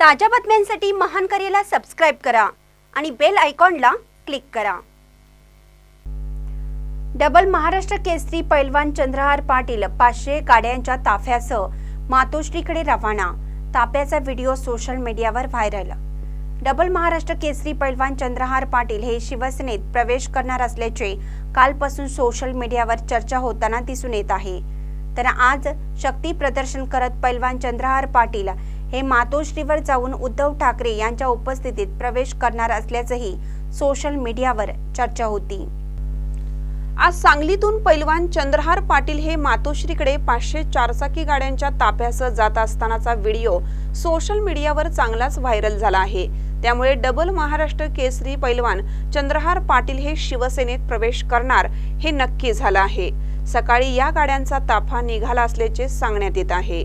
ताज्या बातम्यांसाठी महान करेला सबस्क्राईब करा आणि बेल आयकॉनला क्लिक करा. डबल महाराष्ट्र केसरी पैलवान चंद्रहार पाटील पाचशे गाड्यांच्या ताफ्यासह मातोश्रीकडे रवाना. ताफ्याचा व्हिडिओ सोशल मीडियावर व्हायरल डबल महाराष्ट्र केसरी पैलवान चंद्रहार पाटील हे शिवसेनेत प्रवेश करणार असल्याचे कालपासून सोशल मीडियावर चर्चा होताना दिसून येत आहे. तर आज शक्ती प्रदर्शन करत पैलवान चंद्रहार पाटील हे मातोश्रीवर जाऊन उद्धव ठाकरे यांच्या उपस्थितीत प्रवेश करणार असल्याचंही सोशल मीडियावर चर्चा होती. आज सांगलीतून पैलवान चंद्रहार पाटील हे मातोश्रीकडे पाचशे चारचाकी गाड्यांच्या ताफ्यासह जात असतानाचा व्हिडिओ सोशल मीडियावर चांगलाच व्हायरल झाला आहे. त्यामुळे डबल महाराष्ट्र केसरी पैलवान चंद्रहार पाटील हे शिवसेनेत प्रवेश करणार हे नक्की झालं आहे. सकाळी या गाड्यांचा ताफा निघाला असल्याचे सांगण्यात येत आहे.